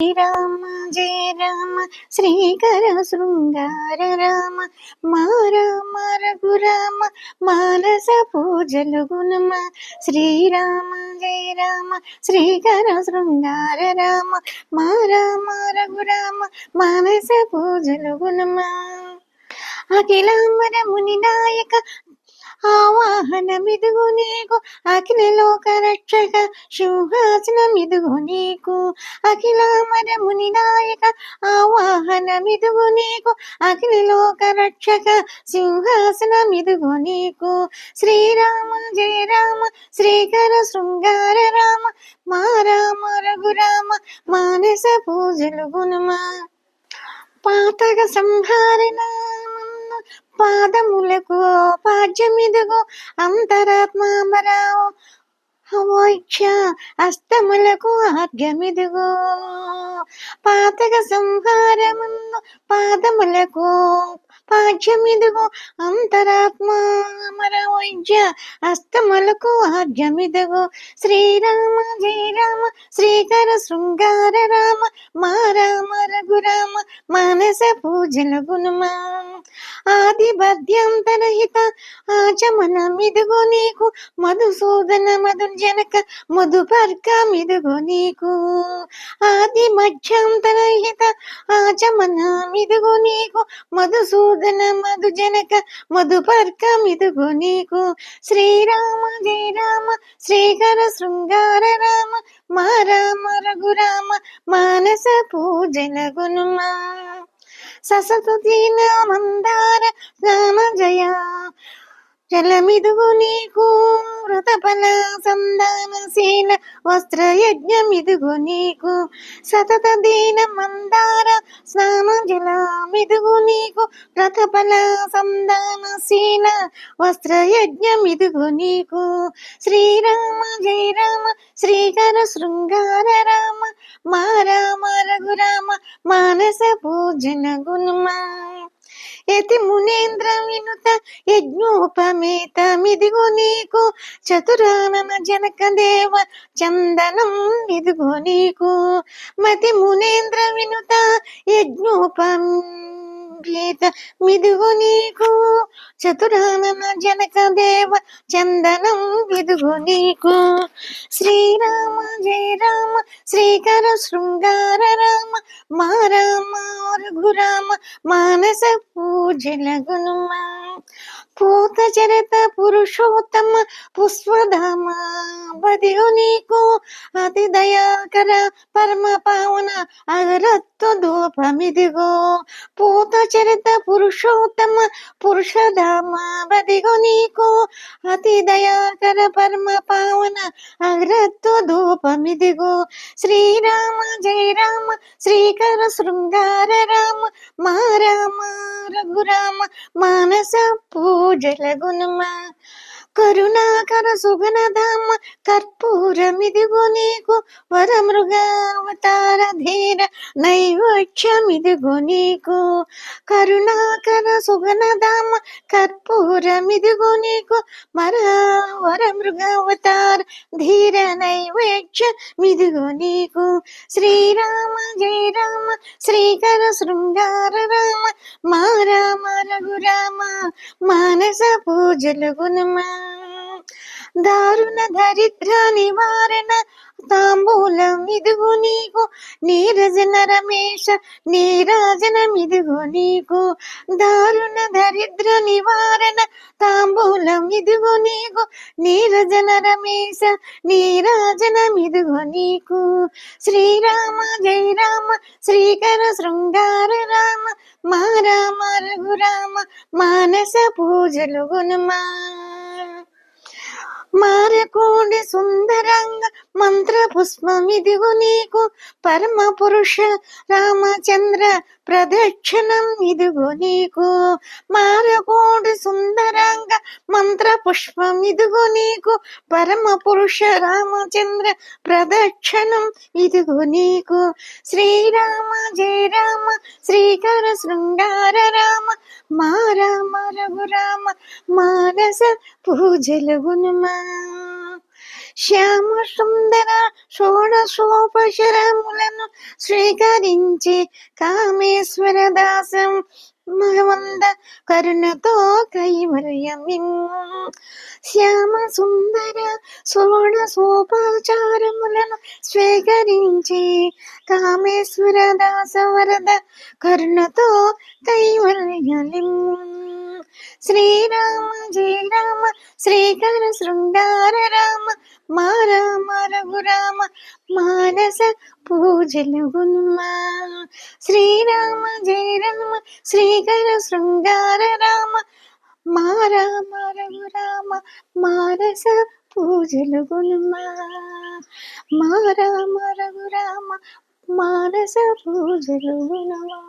రామ జయ రామ శ్రీకర శృంగార రామ మా రామ రఘురామ మానస పూజలు గుణమ శ్రీరామ జయ రామ శ్రీకర శృంగార రామ మా రామ రఘురామ మానస పూజలు గుణమ. అఖిలాంబర ముని నాయక ఆవాహనమిదుగు నీకు అఖిలలోక రక్షక సింహాసనమిదుగు నీకు. అఖిలామరముని నాయక ఆవాహనమిదుగు నీకు అఖిలలోక రక్షక సింహాసనమిదుగు నీకు. శ్రీరామ జయ రామ శ్రీకర శృంగార రామ మా రామ రఘురామ మానస పూజలు గుణమా పాతక సంహారణ పాదములకు పాద్యమిదుగు అంతరాత్మామరావు అవోక్ష అస్తములకు ఆద్యమిదుగు పాతక సంహారమును పాదములకు పాద్యమిదుగు అంతరాత్మ అమరవైద్య అస్తములకు ఆద్యమిదుగు శ్రీరామ జయ రామ శ్రీకర శృంగార రామ మా రామ రఘురామ మానస పూజల గుణమా ఆది బద్యంతరహిత ఆచమన మిదుగు నీకు మధుసూదన మధుర్జనక మధుపర్క మిదుగు నీకు. ఆది మధ్యాంతరహిత ఆచమన మిదుగు నీకు మధుసూదన మధుజనక మధుపర్క మిదుగు నీకు. శ్రీరామ జయ రామ శ్రీకర శృంగార రామ మా రామ రఘురామ మానస పూజల గుణమా ససత దీన మందార నామ జయ జలమిదుగు నీకు వ్రతఫల సంధానశీల వస్త్రయజ్ఞమిదుగు నీకు సతత దీన మందార స్నాన జలమిదుగు నీకు వ్రతఫల సంధానశీల వస్త్రయజ్ఞమిదుగు నీకు శ్రీరామ జయ రామ శ్రీకర శృంగార రామ మా రామ రఘురామ మానస పూజన గుణమా. యతి మునేంద్ర వినుత యజ్ఞోపమేత నీకు చతురానన జనక దేవ చందనం ఇదిగో నీకు. మతి మునేంద్ర వినుత యజ్ఞోపం గీత నీకు చతురానన జనక దేవ చందనం విదుగు నీకు. శ్రీరామ జయ రామ శ్రీకర శృంగార రామ మా రామ రఘురామ మానస పూజల గుణమా పూత చరిత పురుషోత్తమ పుష్పధామ బదిగు నీకు. అతి దయాకర పరమ పావన అగరత్వ ధూపమిదిగో. పూత చరిత పురుషోత్తమ పురుషధామ బదిగు నీకు అతి దయాకర పరమ పావన అగ్రత్వ ధూపమిదిగో. శ్రీరామ జయ రామ శ్రీకర శృంగార రామ మా రామ రఘురామ మానస పూజల గుణమా కరుణాకర సుగనధామ కర్పూరమిదిగో నీకు వరమృగావతార ధీర నైవక్ష్యమిదిగో నీకు. కరుణాకర సుగనధామ కర్పూరమిదిగో నీకు మర వరమృగావతార ధీర నైవేక్ష నీకు. శ్రీరామ జయ రామ శ్రీకర శృంగార రామ మా రామ రఘురామ మానస పూజలు గుణమా. దారుణ దరిద్ర నివారణ తాంబూలం ఇదిగో నీకు నీరజన రమేష నీరాజనం ఇదిగో నీకు. దారుణ దరిద్ర నివారణ తాంబూలం ఇదిగో నీకు నీరజన రమేష నీరాజనం ఇదిగో నీకు. శ్రీరామ జయ రామ శ్రీకర శృంగార రామ మా రామ రఘురామ మానస పూజలు గుణమా మారకోడి సుందరంగ మంత్ర పుష్పమిదిగు నీకు పరమ పురుష రామచంద్ర ప్రదక్షిణం ఇదిగో నీకు. మారకోడి సుందరంగ మంత్ర పుష్పం ఇదిగో నీకు పరమ పురుష రామచంద్ర ప్రదక్షిణం ఇదిగో నీకు. శ్రీరామ జయ రామ శ్రీకర శృంగార రామ మా రామ రఘురామ మానస పూజలు గుణమా శ్యామ సుందర షోడశోపశరములను స్వీకరించి కామేశ్వర దాసం మహవంద కరుణతో కైవల్యమిమ్ము శ్యామ సుందర షోడశోపచారములను స్వీకరించి కామేశ్వర దాస వరద కరుణతో కైవల్యలిమ్ము శ్రీరామ జయ రామ శ్రీకర శృంగార రామ మా రామ రఘురామ మానస పూజలుగునుమా శ్రీరామ జయ రామ శ్రీకర శృంగార రామ మా రామ రఘురామ మానస పూజలుగునుమా మా రామ రఘురామ మానస పూజలుగునమా